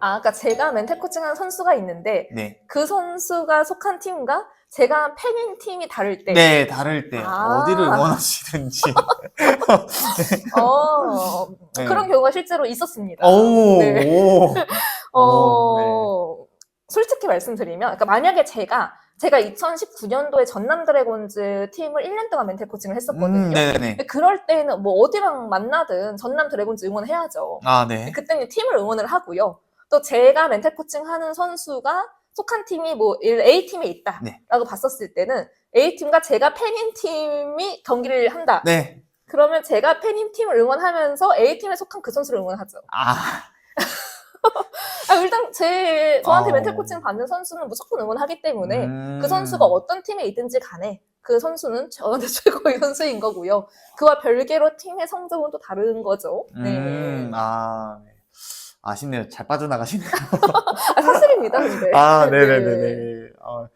아, 그러니까 제가 멘탈 코칭하는 선수가 있는데 네. 그 선수가 속한 팀과 제가 팬인 팀이 다를 때 네, 다를 때 아. 어디를 응원하시든지. 어, 네. 그런 경우가 실제로 있었습니다. 오, 네. 오. 어, 어, 솔직히 말씀드리면, 그러니까 만약에 제가 제가 2019년도에 전남 드래곤즈 팀을 1년 동안 멘탈 코칭을 했었거든요. 음, 그럴 때는 뭐 어디랑 만나든 전남 드래곤즈 응원해야죠. 아, 네. 그때는 팀을 응원을 하고요. 또 제가 멘탈 코칭 하는 선수가 속한 팀이 뭐 A팀에 있다라고 네. 봤었을 때는 A팀과 제가 팬인 팀이 경기를 한다. 네. 그러면 제가 팬인 팀을 응원하면서 A팀에 속한 그 선수를 응원하죠. 아, 아, 일단 제 저한테 어. 멘탈 코칭 받는 선수는 무조건 응원하기 때문에 음. 그 선수가 어떤 팀에 있든지 간에 그 선수는 저한테 최고의 선수인 거고요. 그와 별개로 팀의 성적은 또 다른 거죠. 네. 음, 아, 네. 아쉽네요. 잘 빠져나가시네요. 아, 사실입니다, 근데. 아, 네. 네네네네. 아,